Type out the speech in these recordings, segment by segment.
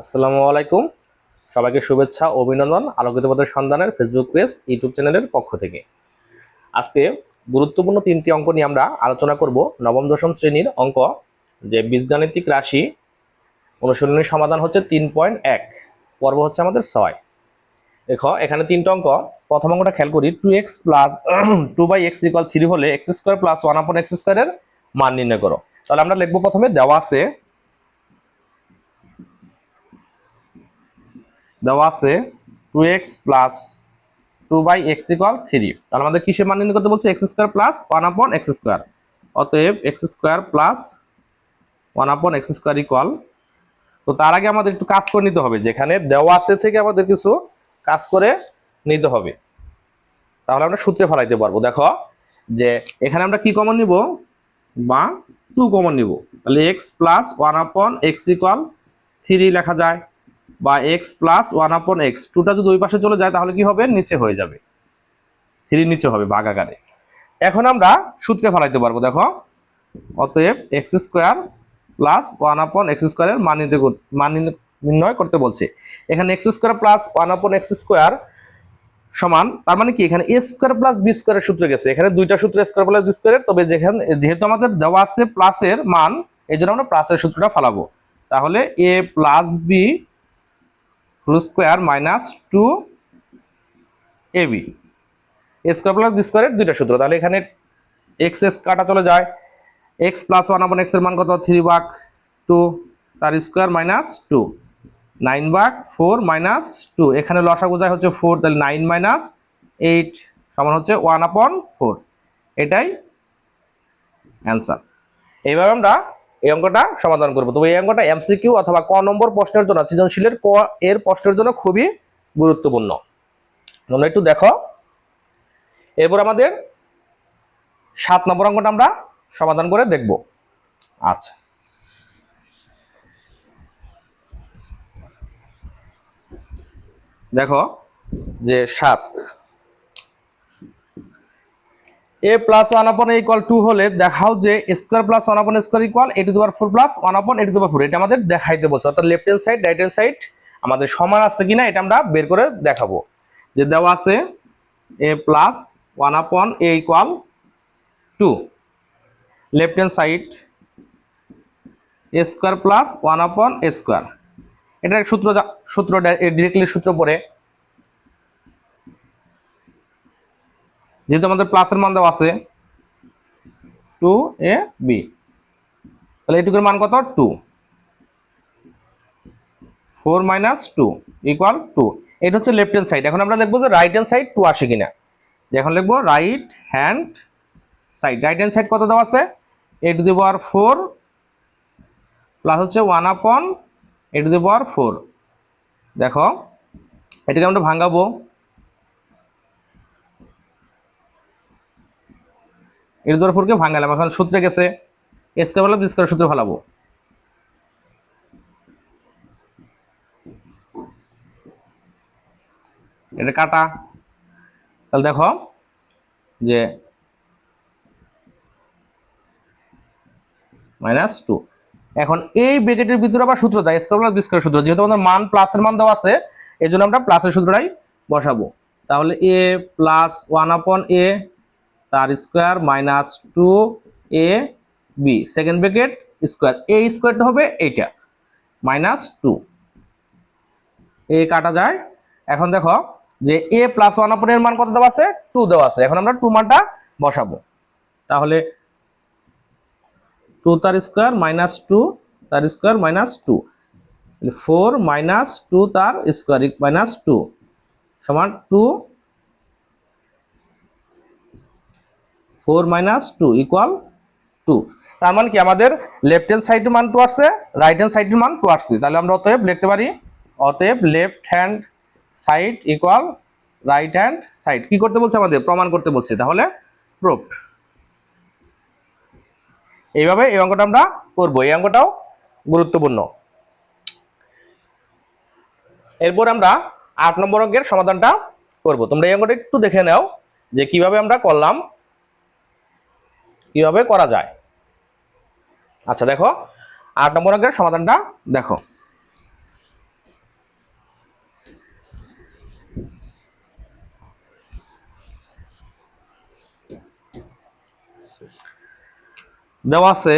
আসসালামু আলাইকুম। সবাইকে শুভেচ্ছা, অভিনন্দন আলোকিত পথের সন্ধানের ফেসবুক পেজ ইউটিউব চ্যানেলের পক্ষ থেকে। আজকে গুরুত্বপূর্ণ তিনটি অঙ্ক নিয়ে আমরা আলোচনা করব। নবম, দশম শ্রেণির অঙ্ক, যে বীজগাণিতিক রাশি অনুশীলনের সমাধান হচ্ছে তিন পয়েন্ট এক, পর্ব হচ্ছে আমাদের ছয়। দেখো, এখানে তিনটা অঙ্ক। প্রথম অঙ্কটা খেয়াল করি, two x plus two by x equal three হলে x square plus one upon x স্কোয়ারের মান নির্ণয় করো। তাহলে আমরা লিখব প্রথমে দেওয়া আছে দেওয়া আছে two x plus two by x equal three তাহলে আমাদের কিসের মান নির্ণয় করতে বলছে? X square plus one upon x square অতএব x square plus one upon x square equal তো তার আগে আমাদের একটু কাজ করে নিতে হবে। যেখানে দেওয়া আছে থেকে আমাদের কিছু কাজ করে নিতে হবে। তাহলে আমরা সূত্রে ফেলাইতে পারব। দেখো যে এখানে আমরা কি কমন নিব? বা টু কমন নিব। তাহলে x plus one upon x equal three লেখা যায়। বা x plus one upon x টুটা যদি ওই পাশে চলে যায়, তাহলে কি হবে? নিচে হয়ে যাবে। থ্রি নিচে হবে আকারে। এখন আমরা সূত্রে ফেলাইতে পারব, দেখো। অতএব x square plus one upon x স্কোয়ারের মান মান নির্ণয় করতে বলছে। এখানে x square plus one upon x square সমান, তার মানে কি? এখানে এ স্কোয়ার প্লাস বি স্কোয়ারের সূত্র গেছে। এখানে দুইটা সূত্র স্কোয়ার প্লাস বি স্কোয়ারের তবে যেখানে যেহেতু আমাদের দেওয়া আছে প্লাসের মান, এই জন্য আমরা প্লাসের সূত্রটা ফালাবো। তাহলে a plus b whole square minus two a b. Square plus b স্কোয়ারের দুইটা সূত্র। তাহলে এখানে এক্স এস কাটা চলে যায়। এক্স প্লাস ওয়ান আপন এক্সের মান কত? থ্রি বাক টু তার স্কোয়ার মাইনাস টু নাইন বাক ফোর মাইনাস টু এখানে লসাগু যায় হচ্ছে ফোর তাহলে নাইন মাইনাস এইট সমান হচ্ছে ওয়ান আপন ফোর এটাই অ্যান্সার এইভাবে আমরা এই অঙ্কটা সমাধান করব। তবে এই অঙ্কটা এমসিকিউ অথবা ক নম্বর প্রশ্নের জন্য, সৃজনশীলের ক এর প্রশ্নের জন্য খুবই গুরুত্বপূর্ণ। তোমরা একটু দেখো। এরপর আমাদের সাত নম্বর অঙ্কটা আমরা সমাধান করে দেখব। আচ্ছা। দেখো যে সাত a plus one upon equal two হলে দেখাও যে square plus one upon square equal এটি two four plus one upon এটি টু ফোর এটা আমাদের দেখাইতে বলছে অর্থাৎ left hand side right hand side আমাদের সমান আছে কিনা এটা আমরা বের করে দেখাবো। যে দেওয়া আছে a plus one upon a equal two left hand side a square plus one upon a square এটার সূত্র সূত্র ডিরেক্টলি সূত্র পড়ে। যেহেতু আমাদের প্লাসের মান দেওয়া আছে টু এ বি তাহলে এটুকুর মান কত? Two four minus two equal two এটা হচ্ছে লেফট হ্যান্ড সাইড এখন আমরা দেখব যে রাইট হ্যান্ড সাইড টু আসে কিনা। এখন লিখব right hand side right hand side কত দেওয়া আছে? A to the power four plus হচ্ছে one upon a to the power four দেখো, এটাকে আমরা ভাঙাবো। এর দ্বারা ফোরকে ভাঙালাম। এখন সূত্রে গেছে এসকে বলে বিস করে সূত্রে ফেলাবো। এটা কাটা। তাহলে দেখো যে মাইনাস টু এখন এই ব্রেকেটের ভিতরে আবার সূত্র দেয় স্কোয়ার প্লাস সূত্র। যেহেতু আমাদের মান প্লাসের মান দেওয়া আছে এই জন্য আমরা প্লাসের সূত্রটাই বসাবো। তাহলে a plus one upon a তার square minus two a b. Second bracket square. A স্কোয়ারটা হবে এইটা, মাইনাস টু। এ কাটা যায়। এখন দেখো যে এ প্লাস ওয়ান আপনের মান কত দেওয়া আছে? টু দেওয়া আছে। এখন আমরা টু মানটা বসাবো। তাহলে টু তার স্কোয়ার মাইনাস টু, তার square minus two. Four minus two তার স্কোয়ার, মাইনাস টু সমান two four minus two equal two. তার মানে কি আমাদের লেফট হ্যান্ড সাইডের মান টু আসছে রাইট হ্যান্ড সাইডের মান টু আসছে। তাহলে আমরা অতএব লিখতে পারি, অতএব left hand side equal right hand side কি করতে বলছে আমাদের? প্রমাণ করতে বলছে। তাহলে প্রুফড এইভাবে এই অঙ্কটা আমরা করব। এই অঙ্কটাও গুরুত্বপূর্ণ। এরপর আমরা আট নম্বর অঙ্কের সমাধানটা করব। তোমরা এই অঙ্কটা একটু দেখে নাও যে কীভাবে আমরা করলাম কীভাবে করা যায়? আচ্ছা দেখো। আট নম্বর অঙ্কের সমাধানটা দেখো। দেওয়া আছে,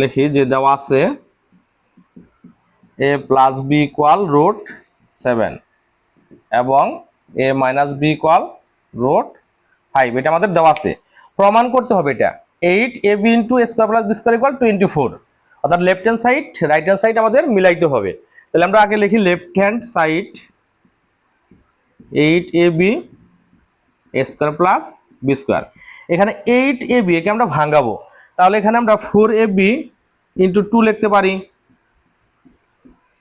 লিখি যে দেওয়া আছে, a plus b equal root seven এবং a minus b equal root five. এটা আমাদের দেওয়া আছে। প্রমাণ করতে হবে এটা। Eight a b into square plus b square equal twenty four অর্থাৎ left hand side right hand side আমাদের মিলাইতে হবে। তাহলে আমরা আগে লিখি left hand side eight a b square plus b square এখানে এইট এ বি একে আমরা ভাঙাবো। তাহলে এখানে আমরা four a b into two লিখতে পারি।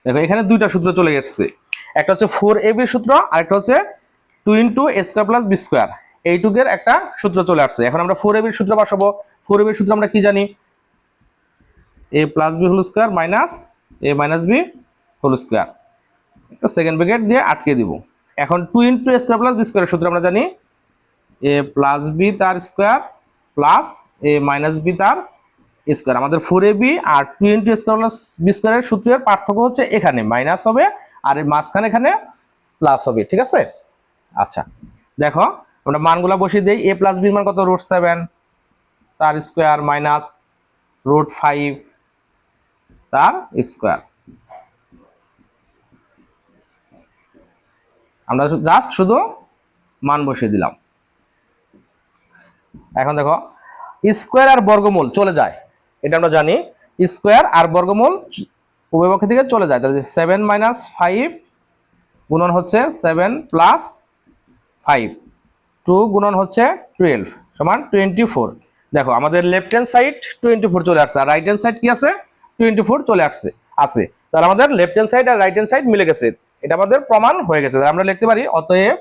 দেখো, এখানে দুইটা সূত্র চলে গেছে। একটা হচ্ছে ফোর এ বি সূত্র আর একটা হচ্ছে two into square plus b square এইটুকের একটা সূত্র চলে আসছে। এখন আমরা ফোর এ বির সূত্র বসাবো। ফোর এ বির সূত্র আমরা কি জানি? A plus b whole square minus a minus b whole square second bracket দিয়ে আটকে দিব। এখন two into square plus b স্কোয়ারের সূত্র আমরা জানি। এ প্লাস বি তার square plus a minus b তার স্কোয়ার আমাদের four a b R two into square plus b স্কোয়ারের সূত্রের পার্থক্য হচ্ছে এখানে। মাইনাস হবে আর এই মাঝখানে এখানে প্লাস হবে, ঠিক আছে? আচ্ছা দেখো আমরা মানগুলা বসিয়ে দিই এ প্লাস বির মান কত? রুট সেভেন তার স্কোয়ার মাইনাস রুট ফাইভ তার স্কোয়ার আমরা জাস্ট শুধু মান বসিয়ে দিলাম। এখন দেখো স্কোয়ার আর বর্গমূল চলে যায়। এটা আমরা জানি স্কোয়ার আর বর্গমূল উভয় পক্ষ থেকে চলে যায়। তাহলে সেভেন মাইনাস ফাইভ গুণন হচ্ছে সেভেন প্লাস ফাইভ টু গুণন হচ্ছে টুয়েলভ সমান টোয়েন্টি ফোর দেখো, আমাদের left hand side twenty four চলে আসছে, আর রাইট হ্যান্ড সাইড কি আছে? টোয়েন্টি ফোর চলে আসছে, আছে। তাহলে আমাদের লেফট হ্যান্ড সাইড আর রাইট হ্যান্ড সাইড মিলে গেছে। এটা আমাদের প্রমাণ হয়ে গেছে। আমরা লিখতে পারি, অতএব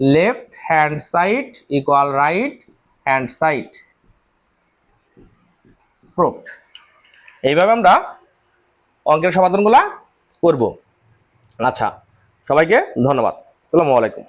left hand side equal right hand side proved এইভাবে আমরা অঙ্কের সমাধানগুলা করব। আচ্ছা সবাইকে ধন্যবাদ। আসসালামু আলাইকুম।